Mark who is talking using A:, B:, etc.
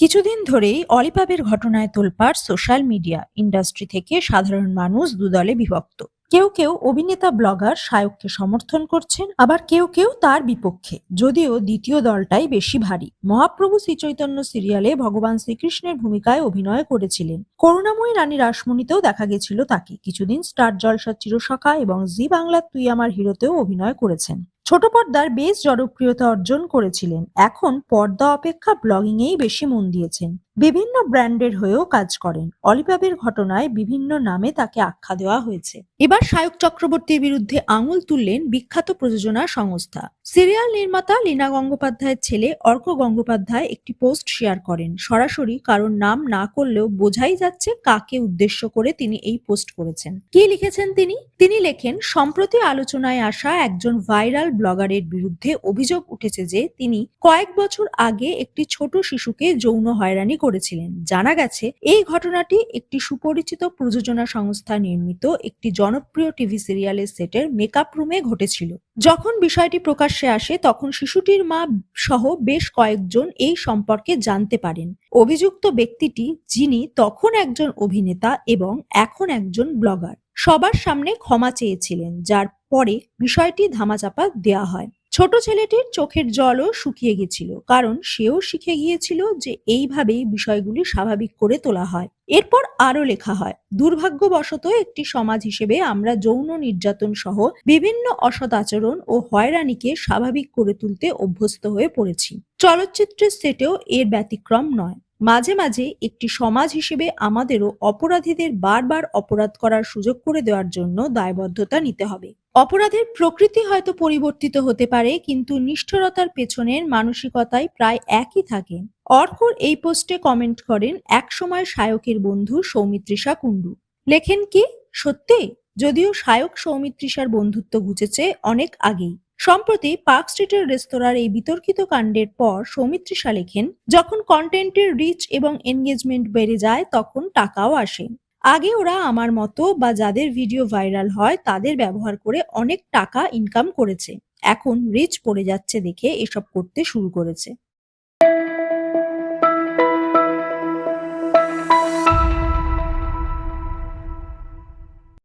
A: কিছুদিন ধরেই অলিপাবের ঘটনায় তোলপাড় সোশ্যাল মিডিয়া ইন্ডাস্ট্রি থেকে সাধারণ মানুষ দুদলে বিভক্ত। কেউ কেউ অভিনেতা, ব্লগার সায়ককে সমর্থন করছেন, আবার কেউ কেউ তার বিপক্ষে। যদিও দ্বিতীয় দলটাই বেশি ভারী। মহাপ্রভু শ্রীচৈতন্য সিরিয়ালে ভগবান শ্রীকৃষ্ণের ভূমিকায় অভিনয় করেছিলেন। করুণাময়ী রানী রাসমণিতেও দেখা গেছিল তাকে। কিছুদিন স্টার জলসার চিরসখা এবং জি বাংলার তুই আমার হিরোতেও অভিনয় করেছেন। ছোট পর্দার বেশ জনপ্রিয়তা অর্জন করেছিলেন। এখন পর্দা অপেক্ষা ব্লগিংয়েই বেশি মন দিয়েছেন। বিভিন্ন ব্র্যান্ডের হয়েও কাজ করেন। অলিপাবের ঘটনায় বিভিন্ন নামে তাকে আখ্যা দেওয়া হয়েছে। এবার সায়ক চক্রবর্তীর বিরুদ্ধে আঙুল তুললেন বিখ্যাত প্রযোজনা সংস্থা। সিরিয়াল নির্মাতা লীনা গঙ্গোপাধ্যায়ের ছেলে অর্ক গঙ্গোপাধ্যায় একটি পোস্ট শেয়ার করেন। সরাসরি কারোর নাম না করলেও বোঝাই যাচ্ছে কাকে উদ্দেশ্য করে তিনি এই পোস্ট করেছেন। কি লিখেছেন তিনি? তিনি লেখেন, সম্প্রতি আলোচনায় আসা একজন ভাইরাল ব্লগারের বিরুদ্ধে অভিযোগ উঠেছে যে তিনি কয়েক বছর আগে একটি ছোট শিশুকে যৌন হয়রানি করেছিলেন। জানা গেছে, এই ঘটনাটি একটি সুপরিচিত প্রযোজনা সংস্থা নির্মিত একটি জনপ্রিয় টিভি সিরিয়ালের সেটের মেকআপ রুমে ঘটেছিল। যখন বিষয়টি প্রকাশ্যে আসে, তখন শিশুটির মা সহ বেশ কয়েকজন এই সম্পর্কে জানতে পারেন। অভিযুক্ত ব্যক্তিটি, যিনি তখন একজন অভিনেতা এবং এখন একজন ব্লগার, সবার সামনে ক্ষমা চেয়েছিলেন, যার পরে বিষয়টি ধামাচাপা দেয়া হয়। ছোট ছেলেটির চোখের জলও শুকিয়ে গেছিল, কারণ সেও শিখে গিয়েছিল যে এইভাবেই বিষয়গুলি স্বাভাবিক করে তোলা হয়। এরপর আরও লেখা হয়, দুর্ভাগ্যবশত একটি সমাজ হিসেবে আমরা যৌন নির্যাতন সহ বিভিন্ন অসৎ আচরণ ও হয়রানিকে স্বাভাবিক করে তুলতে অভ্যস্ত হয়ে পড়েছি। চলচ্চিত্রের সেটেও এর ব্যতিক্রম নয়। মাঝে মাঝে একটি সমাজ হিসেবে আমাদেরও অপরাধীদের বারবার অপরাধ করার সুযোগ করে দেওয়ার জন্য দায়বদ্ধতা নিতে হবে। অপরাধের প্রকৃতি হয়তো পরিবর্তিত হতে পারে, কিন্তু নিষ্ঠুরতার পেছনের মানসিকতাই প্রায় একই থাকে। অর্কর এই পোস্টে কমেন্ট করেন একসময় সায়কের বন্ধু সৌমিত্রিষা কুণ্ডু। লেখেন কি, সত্যি? যদিও সায়ক সৌমিত্রিষার বন্ধুত্ব ঘুচেছে অনেক আগেই। সম্প্রতি পার্ক স্ট্রিটের রেস্তোরাঁর এই বিতর্কিত কাণ্ডের পর সৌমিত্রিষা লেখেন, যখন কন্টেন্টের রিচ এবং এনগেজমেন্ট বেড়ে যায়, তখন টাকাও আসে। আগে ওরা আমার মতো বা যাদের ভিডিও ভাইরাল হয়, তাদের ব্যবহার করে অনেক টাকা ইনকাম করেছে। এখন রিচ পড়ে যাচ্ছে দেখে এসব করতে শুরু করেছে।